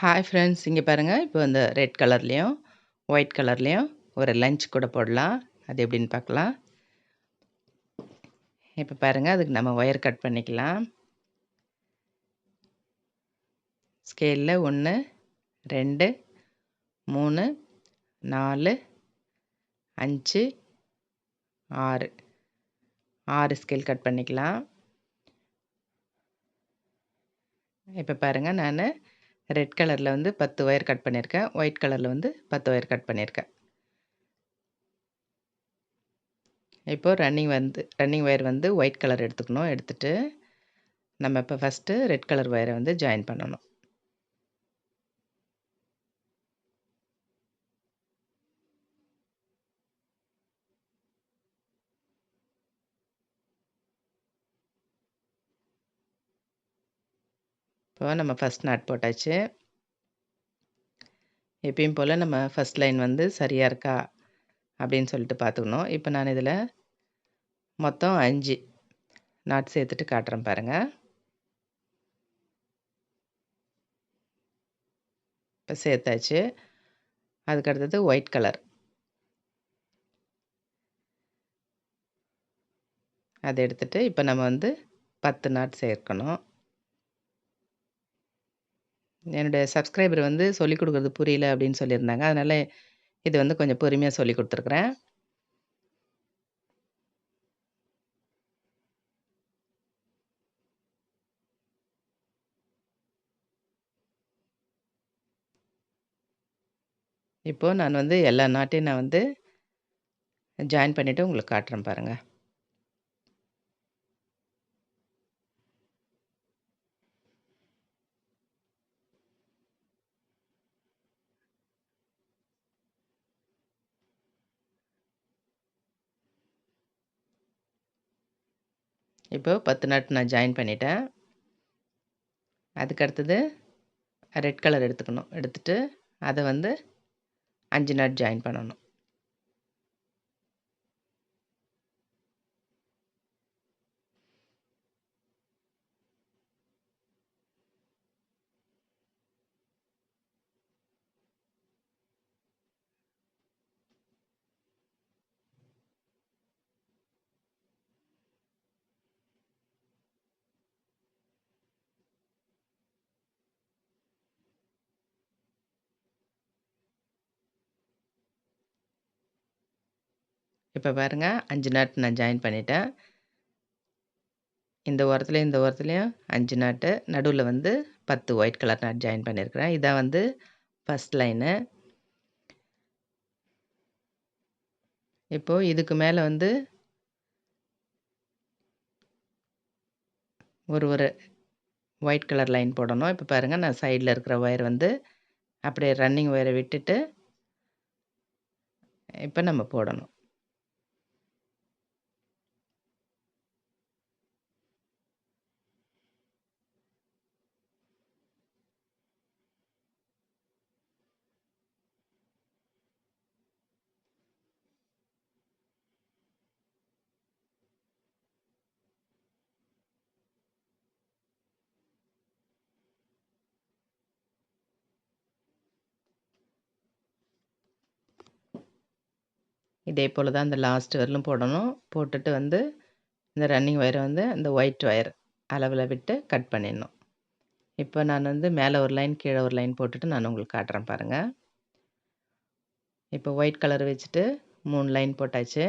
Hi friends இங்கே பாருங்கள் இப்போ இந்த ரெட் கலர்லேயும் ஒயிட் கலர்லேயும் ஒரு லஞ்ச் கூட போடலாம். அது எப்படின்னு பார்க்கலாம். இப்போ பாருங்கள் அதுக்கு நம்ம ஒயர் கட் பண்ணிக்கலாம். ஸ்கேலில் ஒன்று ரெண்டு மூணு நாலு அஞ்சு ஆறு. ஆறு ஸ்கேல் கட் பண்ணிக்கலாம். இப்போ பாருங்கள் நான் ரெட் கலரில் வந்து பத்து ஒயர் கட் பண்ணியிருக்கேன். ஒயிட் கலரில் வந்து பத்து ஒயர் கட் பண்ணியிருக்கேன். இப்போது ரன்னிங் வந்து ரன்னிங் ஒயர் வந்து ஒயிட் கலர் எடுத்துக்கணும். எடுத்துகிட்டு நம்ம இப்போ ஃபஸ்ட்டு ரெட் கலர் ஒயரை வந்து ஜாயின் பண்ணணும். இப்போ நம்ம ஃபஸ்ட் நாட் போட்டாச்சு. எப்பயும் போல் நம்ம ஃபஸ்ட் லைன் வந்து சரியாக இருக்கா அப்படின்னு சொல்லிட்டு பார்த்துக்கணும். இப்போ நான் இதில் மொத்தம் அஞ்சு நாட் சேர்த்துட்டு காட்டுறேன் பாருங்கள் இப்போ சேர்த்தாச்சு. அதுக்கு அடுத்தது ஒயிட் கலர் அதை எடுத்துகிட்டு இப்போ நம்ம வந்து பத்து நாட் சேர்க்கணும். என்னுடைய சப்ஸ்கிரைபர் வந்து சொல்லிக் கொடுக்குறது புரியல அப்படின்னு சொல்லியிருந்தாங்க. அதனால் இது வந்து கொஞ்சம் பொறுமையாக சொல்லி கொடுத்துருக்குறேன். இப்போது நான் வந்து எல்லா நாட்டையும் நான் வந்து ஜாயின் பண்ணிவிட்டு உங்களுக்கு காட்டுறேன் பாருங்கள் இப்போ பத்து நாட் நான் ஜாயின் பண்ணிட்டேன். அதுக்கு அடுத்தது ரெட் கலர் எடுத்துக்கணும். எடுத்துகிட்டு அதை வந்து அஞ்சு நாட் ஜாயின் பண்ணணும். இப்போ பாருங்கள் அஞ்சு நாட்டு நான் ஜாயின் பண்ணிட்டேன். இந்த ஓரத்துலேயும் இந்த ஓரத்துலேயும் அஞ்சு நாட்டு நடுவில் வந்து பத்து ஒயிட் கலர் நாட் ஜாயின் பண்ணியிருக்கிறேன் இதான் வந்து ஃபஸ்ட் லைனு இப்போது இதுக்கு மேலே வந்து ஒரு ஒரு ஒயிட் கலர் லைன் போடணும். இப்போ பாருங்கள் நான் சைடில் இருக்கிற ஒயர் வந்து அப்படியே ரன்னிங் ஒயரை விட்டுட்டு இப்போ நம்ம போடணும். இதே போல் தான் இந்த லாஸ்ட் வரலும் போடணும். போட்டுட்டு வந்து இந்த ரன்னிங் ஒயரை வந்து இந்த ஒயிட் ஒயர் அளவில் விட்டு கட் பண்ணிடணும். இப்போ நான் வந்து மேலே ஒரு லைன் கீழே ஒரு லைன் போட்டுட்டு நான் உங்களுக்கு காட்டுறேன் பாருங்கள் இப்போ ஒயிட் கலர் வச்சுட்டு மூணு லைன் போட்டாச்சு.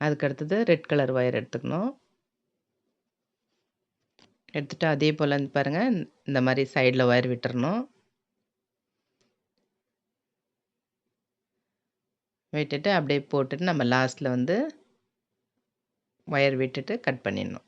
அதுக்கு அடுத்தது ரெட் கலர் ஒயர் எடுத்துக்கணும். எடுத்துகிட்டு அதே போல் வந்து பாருங்கள் இந்த மாதிரி சைடில் ஒயர் விட்டுறணும். விட்டுட்டு அப்படியே போட்டுட்டு நம்ம லாஸ்ட்டில் வந்து ஒயர் விட்டுட்டு கட் பண்ணிடணும்.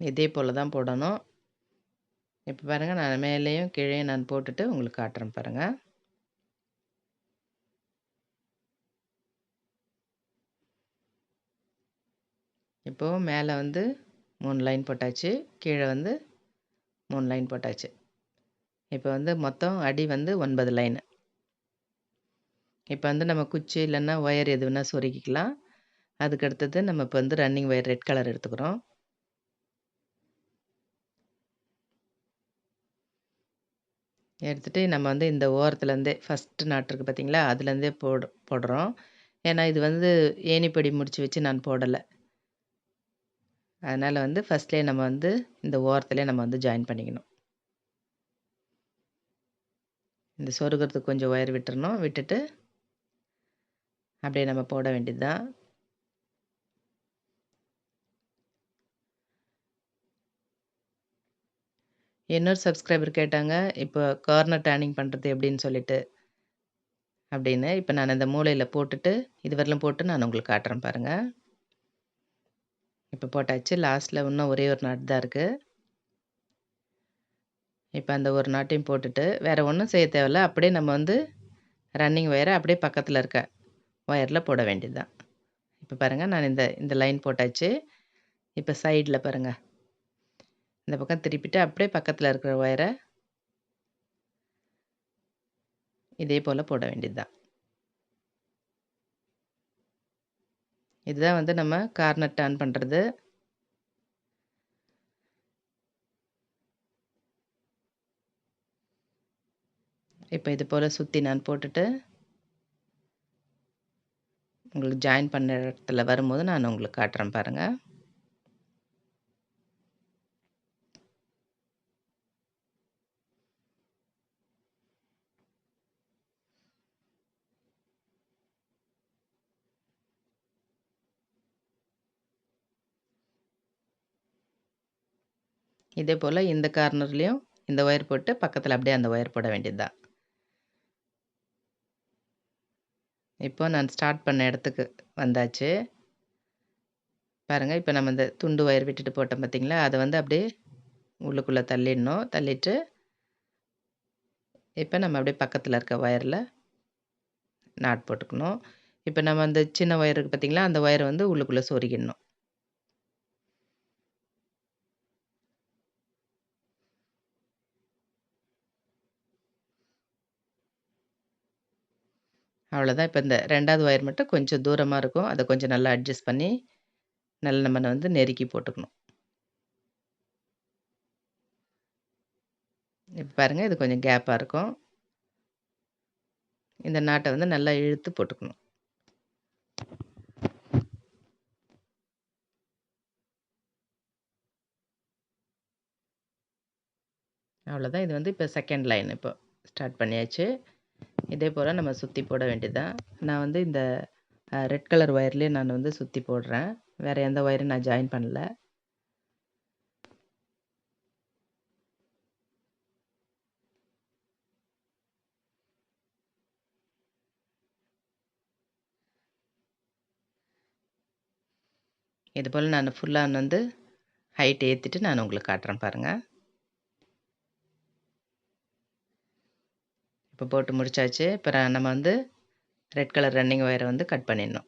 இதே போல் தான் போடணும். இப்போ பாருங்கள் நான் மேலேயும் கீழே நான் போட்டுட்டு உங்களுக்கு காட்டுறேன் பாருங்கள் இப்போது மேலே வந்து மூணு லைன் போட்டாச்சு கீழே வந்து மூணு லைன் போட்டாச்சு. இப்போ வந்து மொத்தம் அடி வந்து ஒன்பது லைனு. இப்போ வந்து நம்ம குச்சி இல்லைன்னா ஒயர் எது வேணால் சொருக்கிக்கலாம் அதுக்கு அடுத்தது நம்ம இப்போ வந்து ரன்னிங் ஒயர் ரெட் கலர் எடுத்துக்கிறோம். எடுத்துகிட்டு நம்ம வந்து இந்த ஓரத்துலேருந்தே ஃபஸ்ட்டு நாட்டுருக்கு பார்த்தீங்களா அதுலேருந்தே போடு போடுறோம். ஏன்னா இது வந்து ஏணிப்படி முடித்து வச்சு நான் போடலை. அதனால் வந்து ஃபஸ்ட்லேயே நம்ம வந்து இந்த ஓரத்துலேயே நம்ம வந்து ஜாயின் பண்ணிக்கணும். இந்த சொருகிறதுக்கு கொஞ்சம் ஒயர் விட்டுறணும். விட்டுட்டு அப்படியே நம்ம போட வேண்டியது தான் இன்னொரு சப்ஸ்கிரைபர் கேட்டாங்க இப்போ கார்னர் டேனிங் பண்ணுறது எப்படின்னு சொல்லிட்டு. அப்படின்னு இப்போ நான் இந்த மூலையில் போட்டுட்டு இதுவரையிலும் போட்டு நான் உங்களுக்கு காட்டுறேன் பாருங்கள் இப்போ போட்டாச்சு லாஸ்ட்டில் இன்னும் ஒரே ஒரு நாட்டு தான் இருக்குது இப்போ அந்த ஒரு நாட்டையும் போட்டுட்டு வேறு ஒன்றும் செய்ய தேவையில்ல அப்படியே நம்ம வந்து ரன்னிங் ஒயரை அப்படியே பக்கத்தில் இருக்க ஒயரில் போட வேண்டியது தான் இப்போ பாருங்கள் நான் இந்த இந்த லைன் போட்டாச்சு. இப்போ சைடில் பாருங்கள் இந்த பக்கம் திருப்பிட்டு அப்படியே பக்கத்தில் இருக்கிற ஒயரை இதே போல் போட வேண்டியது தான் இதுதான் வந்து நம்ம கார்னர் டர்ன் பண்ணுறது இப்போ இது போல் சுற்றி நான் போட்டுட்டு உங்களுக்கு ஜாயின் பண்ண இடத்துல வரும்போது நான் உங்களுக்கு காட்டுறேன் பாருங்கள் இதே போல் இந்த கார்னர்லேயும் இந்த ஒயர் போட்டு பக்கத்தில் அப்படியே அந்த ஒயர் போட வேண்டியது தான் இப்போ நான் ஸ்டார்ட் பண்ண இடத்துக்கு வந்தாச்சு. பாருங்கள் இப்போ நம்ம இந்த துண்டு ஒயர் விட்டுட்டு போட்டோம் பார்த்திங்களா அதை வந்து அப்படியே உள்ளுக்குள்ளே தள்ளிடணும். தள்ளிட்டு இப்போ நம்ம அப்படியே பக்கத்தில் இருக்க ஒயரில் நாட் போட்டுக்கணும். இப்போ நம்ம அந்த சின்ன ஒயர் இருக்குது அந்த ஒயரை வந்து உள்ளுக்குள்ளே சொருகிடணும். அவ்வளோதான். இப்போ இந்த ரெண்டாவது ஒயர் மட்டும் கொஞ்சம் தூரமாக இருக்கும். அதை கொஞ்சம் நல்லா அட்ஜஸ்ட் பண்ணி நல்லா நம்ம வந்து நெருக்கி போட்டுக்கணும். இப்போ பாருங்கள் இது கொஞ்சம் கேப்பாக இருக்கும். இந்த நாட்டை வந்து நல்லா இழுத்து போட்டுக்கணும். அவ்வளோதான். இது வந்து இப்போ செகண்ட் லைன் இப்போ ஸ்டார்ட் பண்ணியாச்சு. இதே போல் நம்ம சுற்றி போட வேண்டியதான் நான் வந்து இந்த ரெட் கலர் ஒயர்லேயே நான் வந்து சுற்றி போடுறேன். வேறு எந்த ஒயரும் நான் ஜாயின் பண்ணல. இது போல் நான் ஃபுல்லாக வந்து ஹைட் ஏற்றிட்டு நான் உங்களுக்கு காட்டுறேன் பாருங்கள் இப்போ போட்டு முடிச்சாச்சு. இப்போ நம்ம வந்து ரெட் கலர் ரன்னிங் ஒயரை வந்து கட் பண்ணிடணும்.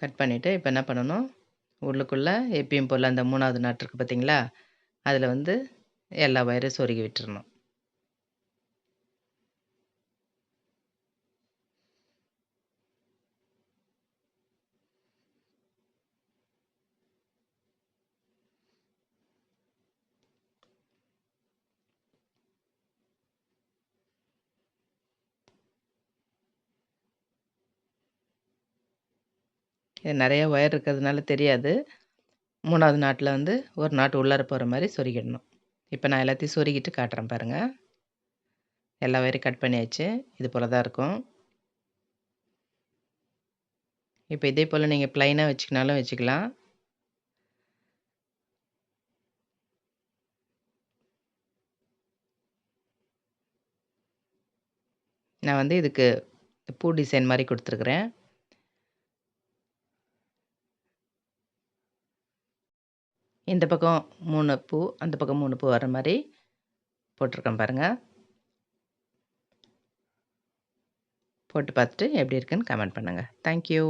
கட் பண்ணிவிட்டு இப்போ என்ன பண்ணணும்? உள்ளுக்குள்ளே எப்பயும் போல் அந்த மூணாவது நாட்டு இருக்குது பார்த்தீங்களா? அதில் வந்து எல்லா ஒயரும் சொருகி விட்டுறணும். நிறைய ஒயர் இருக்கிறதுனால தெரியாது. மூணாவது நாட்டில் வந்து ஒரு நாட்டு உள்ளார போகிற மாதிரி சொருகிடணும். இப்போ நான் எல்லாத்தையும் சொருகிட்டு காட்டுறேன் பாருங்கள் எல்லா ஒயரையும் கட் பண்ணியாச்சு. இது போல் தான் இருக்கும். இப்போ இதே போல் நீங்கள் ப்ளைனாக வச்சுக்கினாலும் வச்சுக்கலாம். நான் வந்து இதுக்கு பூ டிசைன் மாதிரி கொடுத்துருக்குறேன். இந்த பக்கம் மூணு பூ அந்த பக்கம் மூணு பூ வர மாதிரி போட்டிருக்கேன் பாருங்கள் போட்டு பார்த்துட்டு எப்படி இருக்குன்னு கமெண்ட் பண்ணுங்கள் தேங்க்யூ